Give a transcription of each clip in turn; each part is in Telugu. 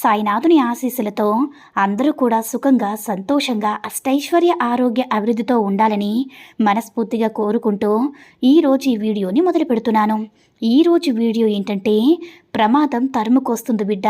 సాయినాథుని ఆశీస్సులతో అందరూ కూడా సుఖంగా సంతోషంగా అష్టైశ్వర్య ఆరోగ్య అభివృద్ధితో ఉండాలని మనస్ఫూర్తిగా కోరుకుంటూ ఈరోజు ఈ వీడియోని మొదలు పెడుతున్నాను ఈరోజు వీడియో ఏంటంటే ప్రమాదం తరుముకొస్తుంది బిడ్డ.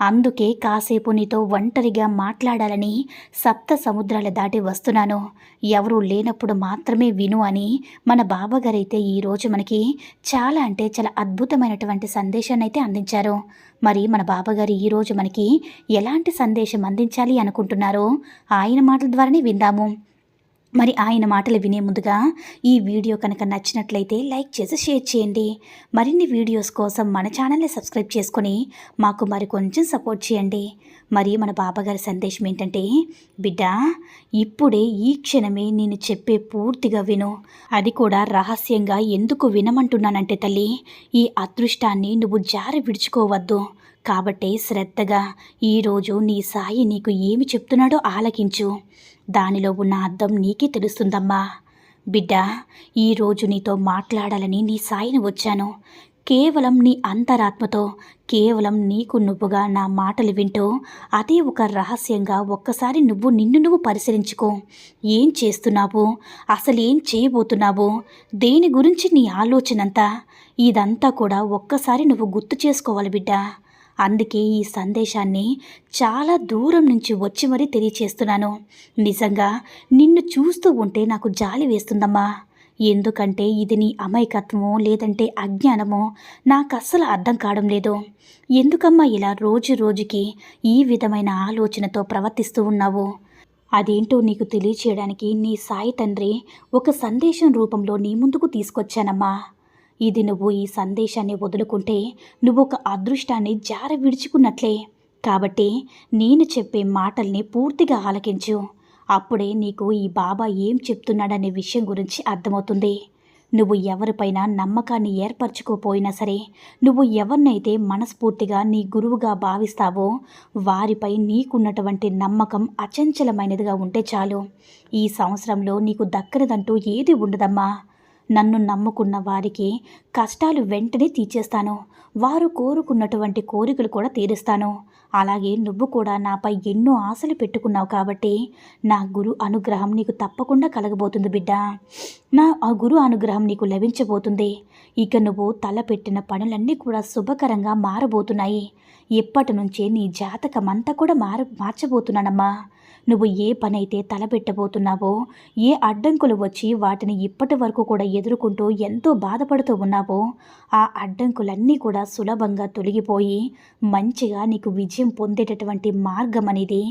అందుకే కాసేపు నీతో ఒంటరిగా మాట్లాడాలని సప్త సముద్రాల దాటి వస్తున్నాను. ఎవరూ లేనప్పుడు మాత్రమే విను అని మన బాబాగారైతే ఈరోజు మనకి చాలా అంటే చాలా అద్భుతమైనటువంటి సందేశాన్ని అయితే అందించారు. మరి మన బాబాగారు ఈరోజు మనకి ఎలాంటి సందేశం అందించాలి అనుకుంటున్నారో ఆయన మాటల ద్వారానే విందాము. మరి ఆయన మాటలు వినే ముందుగా ఈ వీడియో కనుక నచ్చినట్లయితే లైక్ చేసి షేర్ చేయండి. మరిన్ని వీడియోస్ కోసం మన ఛానల్ని సబ్స్క్రైబ్ చేసుకొని మాకు మరి కొంచెం సపోర్ట్ చేయండి. మరి మన బాబాగారి సందేశం ఏంటంటే బిడ్డ ఇప్పుడే ఈ క్షణమే నేను చెప్పే పూర్తిగా విను. అది కూడా రహస్యంగా ఎందుకు వినమంటున్నానంటే తల్లి ఈ అదృష్టాన్ని నువ్వు జారి విడుచుకోవద్దు. కాబట్టి శ్రద్ధగా ఈరోజు నీ సాయి నీకు ఏమి చెప్తున్నాడో ఆలకించు. దానిలో ఉన్న అర్థం నీకే తెలుస్తుందమ్మా. బిడ్డ ఈరోజు నీతో మాట్లాడాలని నీ సాయిని వచ్చాను. కేవలం నీ అంతరాత్మతో కేవలం నీకు నువ్వుగా నా మాటలు వింటూ అదే ఒక రహస్యంగా ఒక్కసారి నువ్వు నిన్ను నువ్వు పరిశీలించుకో. ఏం చేస్తున్నావు? అసలు ఏం చేయబోతున్నావు? దేని గురించి నీ ఆలోచనంతా? ఇదంతా కూడా ఒక్కసారి నువ్వు గుర్తు చేసుకోవాలి బిడ్డ. అందుకే ఈ సందేశాన్ని చాలా దూరం నుంచి వచ్చి మరీ తెలియచేస్తున్నాను. నిజంగా నిన్ను చూస్తూ ఉంటే నాకు జాలి వేస్తుందమ్మా. ఎందుకంటే ఇది నీ అమాయకత్వమో లేదంటే అజ్ఞానమో నాకు అస్సలు అర్థం కావడం లేదు. ఎందుకమ్మా ఇలా రోజు రోజుకి ఈ విధమైన ఆలోచనతో ప్రవర్తిస్తూ ఉన్నావు? అదేంటో నీకు తెలియచేయడానికి నీ సాయి తండ్రి ఒక సందేశం రూపంలో నీ ముందుకు తీసుకొచ్చానమ్మా. ఇది నువ్వు ఈ సందేశాన్ని వదులుకుంటే నువ్వు ఒక అదృష్టాన్ని జార విడుచుకున్నట్లే. కాబట్టి నేను చెప్పే మాటల్ని పూర్తిగా ఆలకించు. అప్పుడే నీకు ఈ బాబా ఏం చెప్తున్నాడనే విషయం గురించి అర్థమవుతుంది. నువ్వు ఎవరిపైన నమ్మకాన్ని ఏర్పరచుకోపోయినా సరే నువ్వు ఎవరినైతే మనస్ఫూర్తిగా నీ గురువుగా భావిస్తావో వారిపై నీకున్నటువంటి నమ్మకం అచంచలమైనదిగా ఉంటే చాలు. ఈ సంవత్సరంలో నీకు దక్కనిదంటూ ఏది ఉండదమ్మా. నన్ను నమ్ముకున్న వారికి కష్టాలు వెంటనే తీర్చేస్తాను. వారు కోరుకున్నటువంటి కోరికలు కూడా తీరుస్తాను. అలాగే నువ్వు కూడా నాపై ఎన్నో ఆశలు పెట్టుకున్నావు కాబట్టి నా గురు అనుగ్రహం నీకు తప్పకుండా కలగబోతుంది బిడ్డ. నా ఆ గురు అనుగ్రహం నీకు లభించబోతుంది. ఇక నువ్వు తలపెట్టిన పనులన్నీ కూడా శుభకరంగా మారబోతున్నాయి. ఇప్పటి నుంచే నీ జాతకం అంతా కూడా మార మార్చబోతున్నానమ్మా. నువ్వు ఏ పనైతే తలపెట్టబోతున్నావో ఏ అడ్డంకులు వచ్చి వాటిని ఇప్పటి వరకు కూడా ఎదుర్కొంటూ ఎంతో బాధపడుతూ ఉన్నావో ఆ అడ్డంకులన్నీ కూడా సులభంగా తొలగిపోయి మంచిగా నీకు విజయం పొందేటటువంటి మార్గం అనేది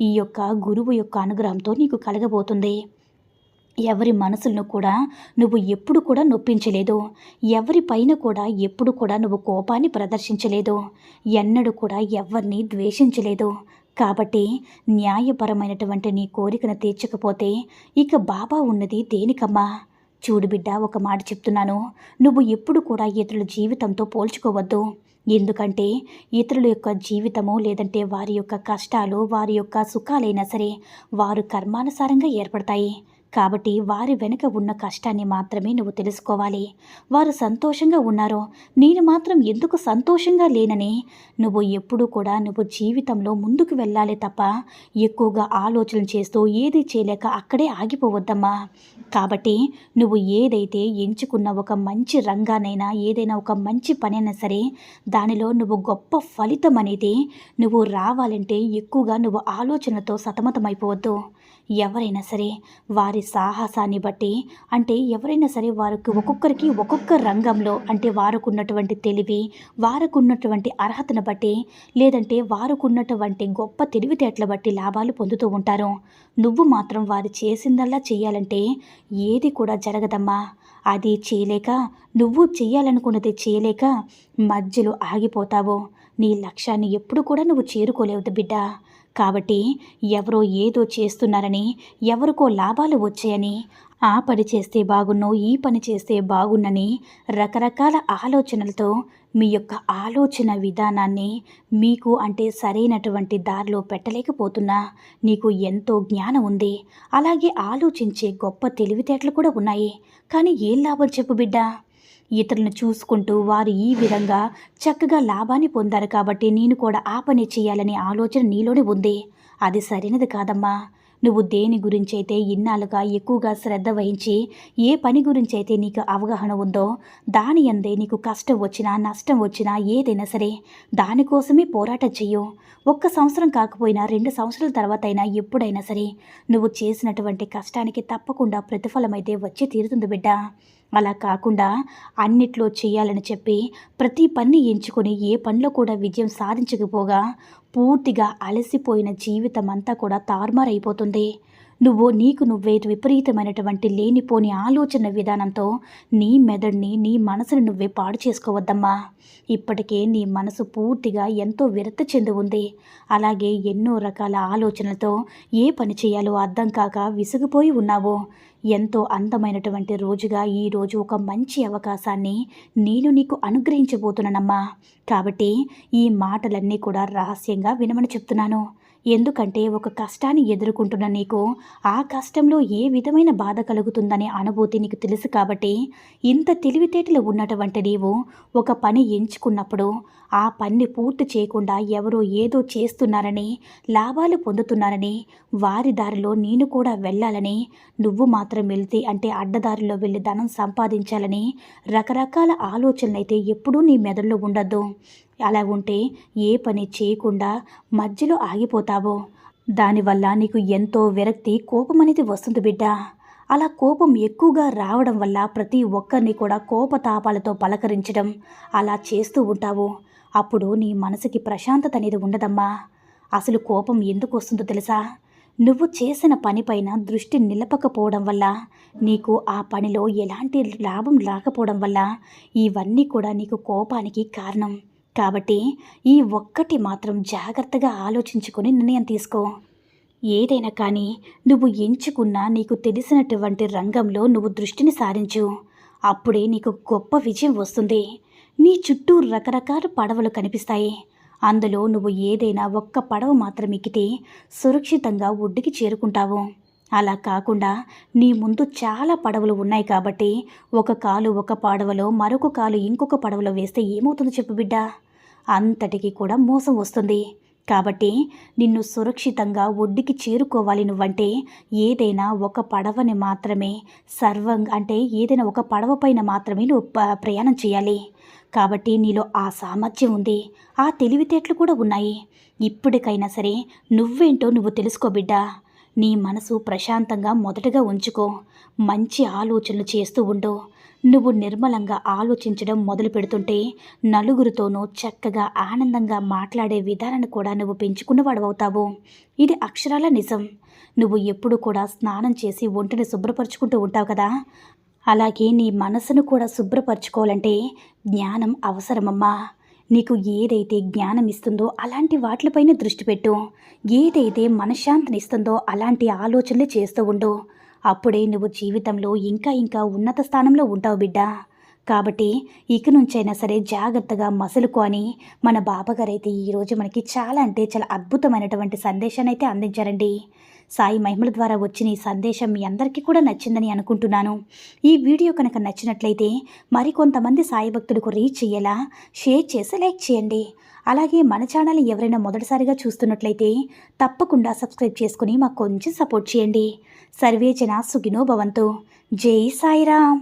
ఈ యొక్క గురువు యొక్క అనుగ్రహంతో నీకు కలగబోతుంది. ఎవరి మనసులను కూడా నువ్వు ఎప్పుడు కూడా నొప్పించలేదు. ఎవరి పైన కూడా ఎప్పుడు కూడా నువ్వు కోపాన్ని ప్రదర్శించలేదు. ఎన్నడూ కూడా ఎవరిని ద్వేషించలేదు. కాబట్టి న్యాయపరమైనటువంటి నీ కోరికను తీర్చకపోతే ఇక బాబా ఉన్నది దేనికమ్మా? చూడు బిడ్డ ఒక మాట చెప్తున్నాను. నువ్వు ఎప్పుడు కూడా ఇతరుల జీవితంతో పోల్చుకోవద్దు. ఎందుకంటే ఇతరుల యొక్క జీవితము లేదంటే వారి యొక్క కష్టాలు వారి యొక్క సుఖాలైనా సరే వారు కర్మానుసారంగా ఏర్పడతాయి. కాబట్టి వారి వెనుక ఉన్న కష్టాన్ని మాత్రమే నువ్వు తెలుసుకోవాలి. వారు సంతోషంగా ఉన్నారో నేను మాత్రం ఎందుకు సంతోషంగా లేనని? నువ్వు ఎప్పుడూ కూడా నువ్వు జీవితంలో ముందుకు వెళ్ళాలి తప్ప ఎక్కువగా ఆలోచన చేస్తూ ఏది చేయలేక అక్కడే ఆగిపోవద్దమ్మా. కాబట్టి నువ్వు ఏదైతే ఎంచుకున్న ఒక మంచి రంగానైనా ఏదైనా ఒక మంచి పనైనా సరే దానిలో నువ్వు గొప్ప ఫలితం అనేది నువ్వు రావాలంటే ఎక్కువగా నువ్వు ఆలోచనతో సతమతమైపోవద్దు. ఎవరైనా సరే వారి సాహసాన్ని బట్టి అంటే ఎవరైనా సరే వారికి ఒక్కొక్కరికి ఒక్కొక్క రంగంలో అంటే వారుకున్నటువంటి తెలివి వారుకున్నటువంటి అర్హతను బట్టి లేదంటే వారుకున్నటువంటి గొప్ప తెలివితేటల బట్టి లాభాలు పొందుతూ ఉంటారు. నువ్వు మాత్రం వారు చేసిందల్లా చేయాలంటే ఏది కూడా జరగదమ్మా. అది చేయలేక నువ్వు చేయాలనుకున్నది చేయలేక మధ్యలో ఆగిపోతావు. నీ లక్ష్యాన్ని ఎప్పుడు కూడా నువ్వు చేరుకోలేవు బిడ్డ. కాబట్టి ఎవరో ఏదో చేస్తున్నారని ఎవరికో లాభాలు వచ్చాయని ఆ పని చేస్తే బాగున్నో ఈ పని చేస్తే బాగున్నని రకరకాల ఆలోచనలతో మీ యొక్క ఆలోచన విధానాన్ని మీకు అంటే సరైనటువంటి దారిలో పెట్టలేకపోతున్నా నీకు ఎంతో జ్ఞానం ఉంది. అలాగే ఆలోచించే గొప్ప తెలివితేటలు కూడా ఉన్నాయి. కానీ ఏం లాభం చెప్పు బిడ్డా? ఇతరులను చూసుకుంటూ వారు ఈ విధంగా చక్కగా లాభాన్ని పొందారు కాబట్టి నేను కూడా ఆ పని చేయాలనే ఆలోచన నీలోనే ఉంది. అది సరైనది కాదమ్మా. నువ్వు దేని గురించి అయితే ఇన్నాళ్ళుగా ఎక్కువగా శ్రద్ధ వహించి ఏ పని గురించి అయితే నీకు అవగాహన ఉందో దాని అందే నీకు కష్టం వచ్చినా నష్టం వచ్చినా ఏదైనా సరే దానికోసమే పోరాటం చెయ్యు. ఒక్క సంవత్సరం కాకపోయినా రెండు సంవత్సరాల తర్వాత అయినా ఎప్పుడైనా సరే నువ్వు చేసినటువంటి కష్టానికి తప్పకుండా ప్రతిఫలమైతే వచ్చి తీరుతుంది బిడ్డ. అలా కాకుండా అన్నిట్లో చేయాలని చెప్పి ప్రతి పని ఎంచుకొని ఏ పనిలో కూడా విజయం సాధించకపోగా పూర్తిగా అలసిపోయిన జీవితం అంతా కూడా తారుమారైపోతుంది. నువ్వు నీకు నువ్వే విపరీతమైనటువంటి లేనిపోని ఆలోచన విధానంతో నీ మెదడుని నీ మనసుని నువ్వే పాడు చేసుకోవద్దమ్మా. ఇప్పటికే నీ మనసు పూర్తిగా ఎంతో విరక్తి చెంది ఉంది. అలాగే ఎన్నో రకాల ఆలోచనలతో ఏ పని చేయాలో అర్థం కాక విసిగిపోయి ఉన్నావు. ఎంతో అందమైనటువంటి రోజుగా ఈరోజు ఒక మంచి అవకాశాన్ని నేను నీకు అనుగ్రహించబోతున్నానమ్మా. కాబట్టి ఈ మాటలన్నీ కూడా రహస్యంగా వినమని చెప్తున్నాను. ఎందుకంటే ఒక కష్టాన్ని ఎదుర్కొంటున్న నీకు ఆ కష్టంలో ఏ విధమైన బాధ కలుగుతుందనే అనుభూతి నీకు తెలుసు కాబట్టి ఇంత తెలివితేటలు ఉన్నటువంటి నీవు ఒక పని ఎంచుకున్నప్పుడు ఆ పని పూర్తి చేయకుండా ఎవరో ఏదో చేస్తున్నారని లాభాలు పొందుతున్నారని వారి దారిలో నేను కూడా వెళ్ళాలని నువ్వు మాత్రం వెళితే అంటే అడ్డదారిలో వెళ్ళి ధనం సంపాదించాలని రకరకాల ఆలోచనలు అయితే ఎప్పుడూ నీ మెదడులో ఉండద్దు. అలా ఉంటే ఏ పని చేయకుండా మధ్యలో ఆగిపోతావో. దానివల్ల నీకు ఎంతో విరక్తి కోపం అనేది వస్తుంది బిడ్డ. అలా కోపం ఎక్కువగా రావడం వల్ల ప్రతి ఒక్కరిని కూడా కోపతాపాలతో పలకరించడం అలా చేస్తూ ఉంటావు. అప్పుడు నీ మనసుకి ప్రశాంతత అనేది ఉండదమ్మా. అసలు కోపం ఎందుకు వస్తుందో తెలుసా? నువ్వు చేసిన పనిపైన దృష్టి నిలపకపోవడం వల్ల నీకు ఆ పనిలో ఎలాంటి లాభం రాకపోవడం వల్ల ఇవన్నీ కూడా నీకు కోపానికి కారణం. కాబట్టి ఈ ఒక్కటి మాత్రం జాగ్రత్తగా ఆలోచించుకొని నిర్ణయం తీసుకో. ఏదైనా కానీ నువ్వు ఎంచుకున్న నీకు తెలిసినటువంటి రంగంలో నువ్వు దృష్టిని సారించు. అప్పుడే నీకు గొప్ప విజయం వస్తుంది. నీ చుట్టూ రకరకాల పడవలు కనిపిస్తాయి. అందులో నువ్వు ఏదైనా ఒక్క పడవ మాత్రం ఎక్కితే సురక్షితంగా ఒడ్డుకి చేరుకుంటావు. అలా కాకుండా నీ ముందు చాలా పడవలు ఉన్నాయి కాబట్టి ఒక కాలు ఒక పడవలో మరొక కాలు ఇంకొక పడవలో వేస్తే ఏమవుతుందో చెప్పు బిడ్డా? అంతటికి కూడా మోసం వస్తుంది. కాబట్టి నిన్ను సురక్షితంగా ఒడ్డుకి చేరుకోవాలి నువ్వంటే ఏదైనా ఒక పడవని మాత్రమే సర్వం అంటే ఏదైనా ఒక పడవ పైన మాత్రమే నువ్వు ప్రయాణం చేయాలి. కాబట్టి నీలో ఆ సామర్థ్యం ఉంది. ఆ తెలివితేటలు కూడా ఉన్నాయి. ఇప్పటికైనా సరే నువ్వేంటో నువ్వు తెలుసుకో బిడ్డా. నీ మనసు ప్రశాంతంగా మొదటగా ఉంచుకో. మంచి ఆలోచనలు చేస్తూ ఉండు. నువ్వు నిర్మలంగా ఆలోచించడం మొదలు పెడుతుంటే నలుగురితోనూ చక్కగా ఆనందంగా మాట్లాడే విధానాన్ని కూడా నువ్వు పెంచుకున్నవాడవవుతావు ఇది అక్షరాల నిజం. నువ్వు ఎప్పుడు కూడా స్నానం చేసి ఒంటిని శుభ్రపరుచుకుంటూ ఉంటావు కదా? అలాగే నీ మనసును కూడా శుభ్రపరచుకోవాలంటే జ్ఞానం అవసరమమ్మా. నీకు ఏదైతే జ్ఞానం ఇస్తుందో అలాంటి వాటిపైన దృష్టి పెట్టు. ఏదైతే మనశ్శాంతిని ఇస్తుందో అలాంటి ఆలోచనలే చేస్తూ ఉండు. అప్పుడే నువ్వు జీవితంలో ఇంకా ఇంకా ఉన్నత స్థానంలో ఉంటావు బిడ్డా. కాబట్టి ఇక నుంచైనా సరే జాగ్రత్తగా మసలుకొని అని మన బాబాగారైతే ఈరోజు మనకి చాలా అంటే చాలా అద్భుతమైనటువంటి సందేశాన్ని అయితే అందించారండి. సాయి మహిమల ద్వారా వచ్చిన ఈ సందేశం మీ అందరికీ కూడా నచ్చిందని అనుకుంటున్నాను. ఈ వీడియో కనుక నచ్చినట్లయితే మరికొంతమంది సాయి భక్తులకు రీచ్ అయ్యేలా షేర్ చేసి లైక్ చేయండి. అలాగే మన ఛానల్ ఎవరైనా మొదటిసారిగా చూస్తున్నట్లయితే తప్పకుండా సబ్స్క్రైబ్ చేసుకుని మాకు కొంచెం సపోర్ట్ చేయండి. సర్వేజన సుగినో భవంతు. జై సాయిరామ్.